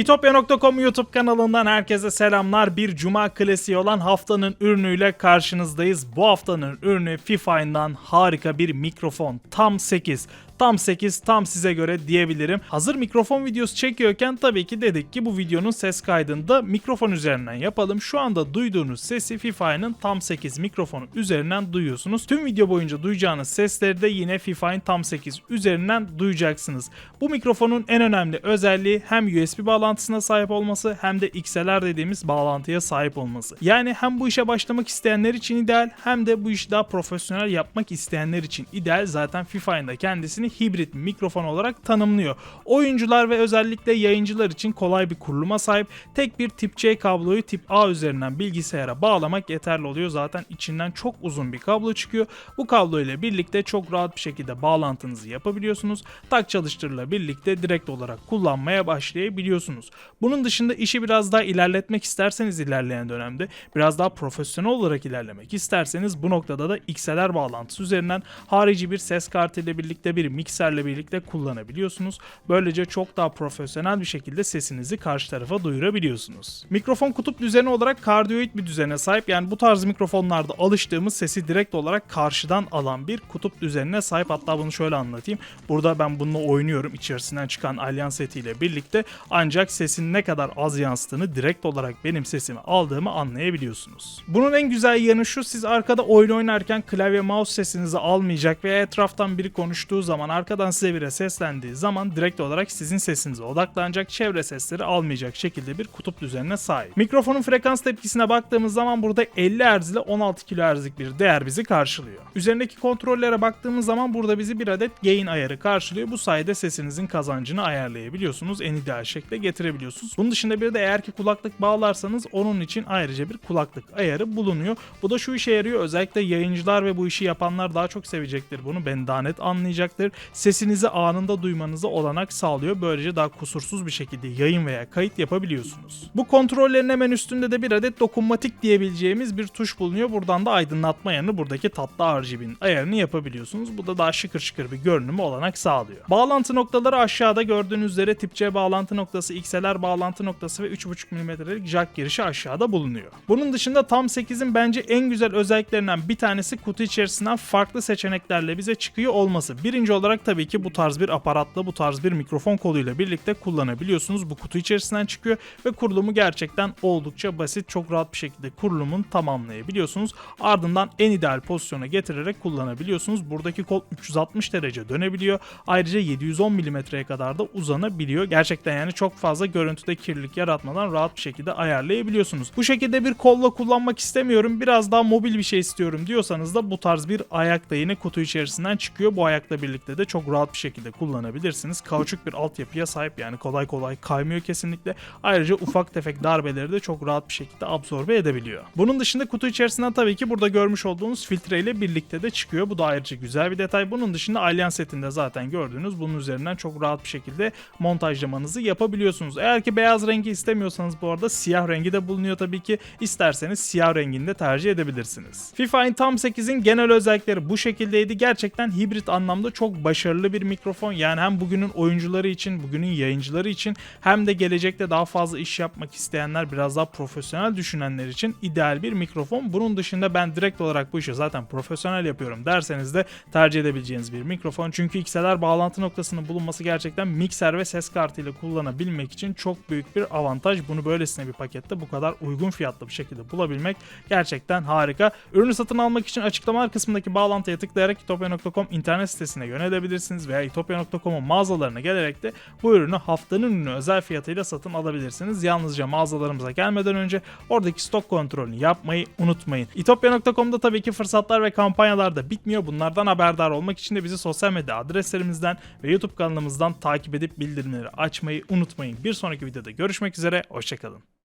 İtopya.com YouTube kanalından herkese selamlar. Bir cuma klasiği olan haftanın ürünüyle karşınızdayız. Bu haftanın ürünü Fifine'dan harika bir mikrofon. Tam 8. Tam 8 tam size göre diyebilirim. Hazır mikrofon videosu çekiyorken tabii ki dedik ki bu videonun ses kaydını da mikrofon üzerinden yapalım. Şu anda duyduğunuz sesi Fifine'ın tam 8 mikrofonu üzerinden duyuyorsunuz. Tüm video boyunca duyacağınız sesleri de yine Fifine tam 8 üzerinden duyacaksınız. Bu mikrofonun en önemli özelliği hem USB bağlantısına sahip olması hem de XLR dediğimiz bağlantıya sahip olması. Yani hem bu işe başlamak isteyenler için ideal hem de bu işi daha profesyonel yapmak isteyenler için ideal. Zaten Fifine'da kendisini hibrit mikrofon olarak tanımlıyor. Oyuncular ve özellikle yayıncılar için kolay bir kuruluma sahip. Tek bir tip C kabloyu tip A üzerinden bilgisayara bağlamak yeterli oluyor. Zaten içinden çok uzun bir kablo çıkıyor. Bu kablo ile birlikte çok rahat bir şekilde bağlantınızı yapabiliyorsunuz. Tak çalıştırla birlikte direkt olarak kullanmaya başlayabiliyorsunuz. Bunun dışında işi biraz daha ilerletmek isterseniz ilerleyen dönemde biraz daha profesyonel olarak ilerlemek isterseniz bu noktada da XLR bağlantısı üzerinden harici bir ses kartı ile birlikte bir mikserle birlikte kullanabiliyorsunuz. Böylece çok daha profesyonel bir şekilde sesinizi karşı tarafa duyurabiliyorsunuz. Mikrofon kutup düzeni olarak kardiyoid bir düzene sahip. Yani bu tarz mikrofonlarda alıştığımız sesi direkt olarak karşıdan alan bir kutup düzenine sahip. Hatta bunu şöyle anlatayım. Burada ben bununla oynuyorum içerisinden çıkan alyan setiyle birlikte. Ancak sesin ne kadar az yansıttığını direkt olarak benim sesimi aldığımı anlayabiliyorsunuz. Bunun en güzel yanı şu siz arkada oyun oynarken klavye mouse sesinizi almayacak veya etraftan biri konuştuğu zaman arkadan size biri seslendiği zaman direkt olarak sizin sesinize odaklanacak çevre sesleri almayacak şekilde bir kutup düzenine sahip. Mikrofonun frekans tepkisine baktığımız zaman burada 50 Hz ile 16 kHz'lik bir değer bizi karşılıyor. Üzerindeki kontrollere baktığımız zaman burada bizi bir adet gain ayarı karşılıyor. Bu sayede sesinizin kazancını ayarlayabiliyorsunuz. En ideal şekilde getirebiliyorsunuz. Bunun dışında bir de eğer ki kulaklık bağlarsanız onun için ayrıca bir kulaklık ayarı bulunuyor. Bu da şu işe yarıyor. Özellikle yayıncılar ve bu işi yapanlar daha çok sevecektir bunu. Ben daha net anlayacaktır. Sesinizi anında duymanıza olanak sağlıyor. Böylece daha kusursuz bir şekilde yayın veya kayıt yapabiliyorsunuz. Bu kontrollerin hemen üstünde de bir adet dokunmatik diyebileceğimiz bir tuş bulunuyor. Buradan da aydınlatma yanı buradaki tatlı RGB'nin ayarını yapabiliyorsunuz. Bu da daha şıkır şıkır bir görünümü olanak sağlıyor. Bağlantı noktaları aşağıda gördüğünüz üzere tip C bağlantı noktası, XLR bağlantı noktası ve 3.5 mm'lik jack girişi aşağıda bulunuyor. Bunun dışında tam 8'in bence en güzel özelliklerinden bir tanesi kutu içerisinden farklı seçeneklerle bize çıkıyor olması. Birinci olarak tabii ki bu tarz bir aparatla, bu tarz bir mikrofon koluyla birlikte kullanabiliyorsunuz. Bu kutu içerisinden çıkıyor ve kurulumu gerçekten oldukça basit. Çok rahat bir şekilde kurulumunu tamamlayabiliyorsunuz. Ardından en ideal pozisyona getirerek kullanabiliyorsunuz. Buradaki kol 360 derece dönebiliyor. Ayrıca 710 mm'ye kadar da uzanabiliyor. Gerçekten yani çok fazla görüntüde kirlilik yaratmadan rahat bir şekilde ayarlayabiliyorsunuz. Bu şekilde bir kolla kullanmak istemiyorum. Biraz daha mobil bir şey istiyorum diyorsanız da bu tarz bir ayak da yine kutu içerisinden çıkıyor. Bu ayakla birlikte de çok rahat bir şekilde kullanabilirsiniz. Kauçuk bir altyapıya sahip yani kolay kolay kaymıyor kesinlikle. Ayrıca ufak tefek darbeleri de çok rahat bir şekilde absorbe edebiliyor. Bunun dışında kutu içerisinden tabii ki burada görmüş olduğunuz filtre ile birlikte de çıkıyor. Bu da ayrıca güzel bir detay. Bunun dışında Alien setinde zaten gördüğünüz bunun üzerinden çok rahat bir şekilde montajlamanızı yapabiliyorsunuz. Eğer ki beyaz rengi istemiyorsanız bu arada siyah rengi de bulunuyor tabii ki. İsterseniz siyah rengini de tercih edebilirsiniz. FIFA Tam 8'in genel özellikleri bu şekildeydi. Gerçekten hibrit anlamda çok başarılı bir mikrofon. Yani hem bugünün oyuncuları için, bugünün yayıncıları için hem de gelecekte daha fazla iş yapmak isteyenler, biraz daha profesyonel düşünenler için ideal bir mikrofon. Bunun dışında ben direkt olarak bu işi zaten profesyonel yapıyorum derseniz de tercih edebileceğiniz bir mikrofon. Çünkü XLR bağlantı noktasının bulunması gerçekten mikser ve ses kartıyla kullanabilmek için çok büyük bir avantaj. Bunu böylesine bir pakette bu kadar uygun fiyatlı bir şekilde bulabilmek gerçekten harika. Ürünü satın almak için açıklamalar kısmındaki bağlantıya tıklayarak itopya.com internet sitesine yönelebilirsiniz veya itopya.com'un mağazalarına gelerek de bu ürünü haftanın ürünü özel fiyatıyla satın alabilirsiniz. Yalnızca mağazalarımıza gelmeden önce oradaki stok kontrolünü yapmayı unutmayın. itopya.com'da tabii ki fırsatlar ve kampanyalar da bitmiyor. Bunlardan haberdar olmak için de bizi sosyal medya adreslerimizden ve YouTube kanalımızdan takip edip bildirimleri açmayı unutmayın. Bir sonraki videoda görüşmek üzere, hoşçakalın.